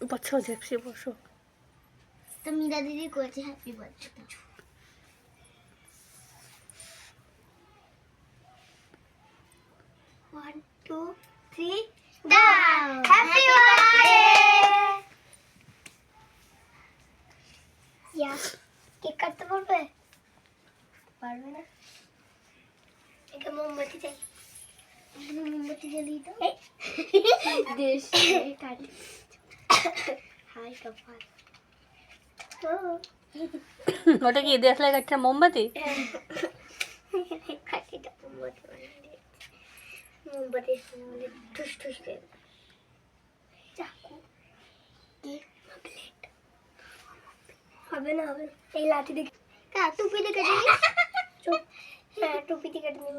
বসো দেখছি বসো তো মীরা দিদি করেছে হ্যাপি বার্থডে কিছু বার্থডে ইয়া কেক কাটতে পারবে? পারবে না? একে মোমবাতি চাই। মোমবাতি জ্বালিয়ে দাও। দেশ কাটি হাই কপাল। ওটা কি দেখলে একটা মোমবাতি? মোমবাতি মোমবাতি ঠুস ঠুস করে। চাকু। হবে না হবে না। এই লাঠি দেখে কা টুপি দিয়ে কেটে নিস চুপ হ্যাঁ টুপি দিয়ে কেটে নিব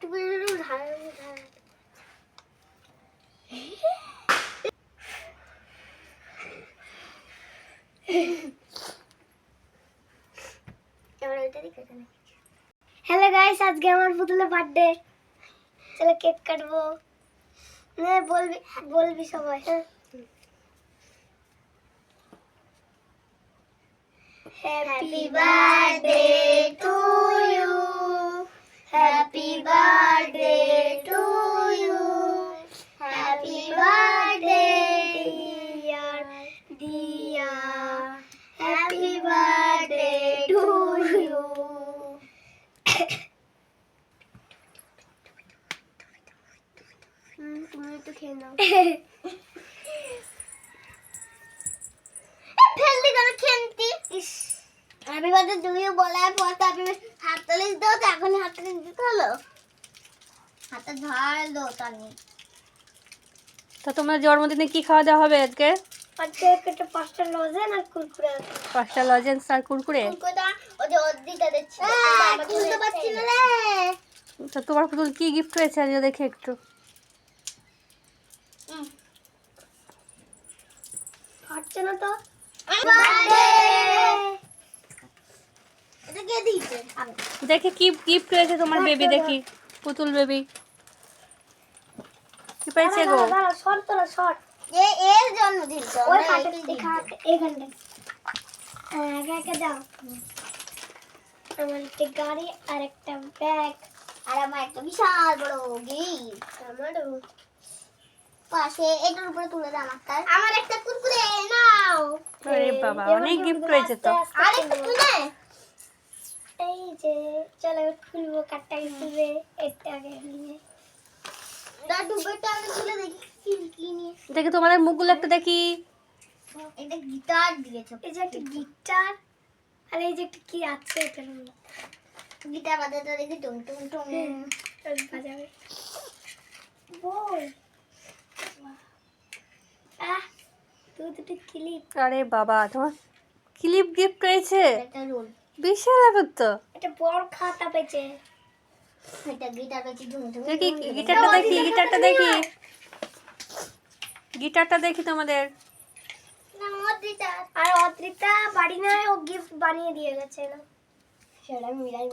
টুপি দিয়ে ধার ধার এবার ওইটা দিয়ে কেটে নিই হ্যালো গাইস আজকে আমার পুতুলের বার্থডে চলো কেক কাটবো নে বলবি বলবি সবাই হ্যাঁ happy birthday to you happy birthday to you happy birthday dear Diya happy birthday to you তুমি একটু খেয়ে নাও। ফেলতে কেন খেলতি? ইস হ্যাপি বার্থডে তুমিও বলার পর তারপরে হাততালি দাও তো এখন হাততালি দিতে হলো। হাতে ধার তানি তা তোমার জন্মদিনে কি খাওয়া দাওয়া হবে আজকে? আজকে একটা পাঁচটা লজেন আর কুরকুরে পাঁচটা লজেন্স আর কুরকুরে? কুরকুরেটা ও যে অর্ধিটা দিচ্ছি খুলতে পারছি না রে। তা তোমার কি গিফট হয়েছে আজকে দেখে একটু। ফাটছে না তো? এটা কে দিয়েছে দেখে কি গিফট হয়েছে তোমার বেবি দেখি। পুতুল বেবি কি পাইছে গো? শর্ট তো শর্ট। এ এর জন্মদিন তো ওই হাতে দেখা এখানটা একা একা দাও। আমার একটা গাড়ি আর একটা ব্যাগ আর আমার একটা বিশাল বড় গিফট আমারও। পাশে এটার উপরে তুলে দাও আমার আমার একটা কুরকুরে নাও। আরে বাবা অনেক গিফট হয়েছে তো। তুলে এই যে চলো খুলবো কাটটা এটা আগে দাদু বেটা আগে খুলে দেখি কি কি নিয়ে। দেখি তোমাদের মুখগুলো একটা দেখি। এটা গিটার দিয়েছে। এই যে একটা গিটার আর এই যে একটা কি আছে এটার মধ্যে? গিটার বাজাতে দেখি টুং টুং টুং। ক্লিপ আরে বাবা তোমার ক্লিপ গিফট হয়েছে বিশাল ব্যাপার তো এটা বড় খাতা পেয়েছে দেখি গিটারটা দেখি গিটারটা দেখি। গিটারটা দেখি তোমাদের। আর অদ্রিতা বাড়ি নয় ও গিফট বানিয়ে দিয়ে গেছে না। সেটা মিলাই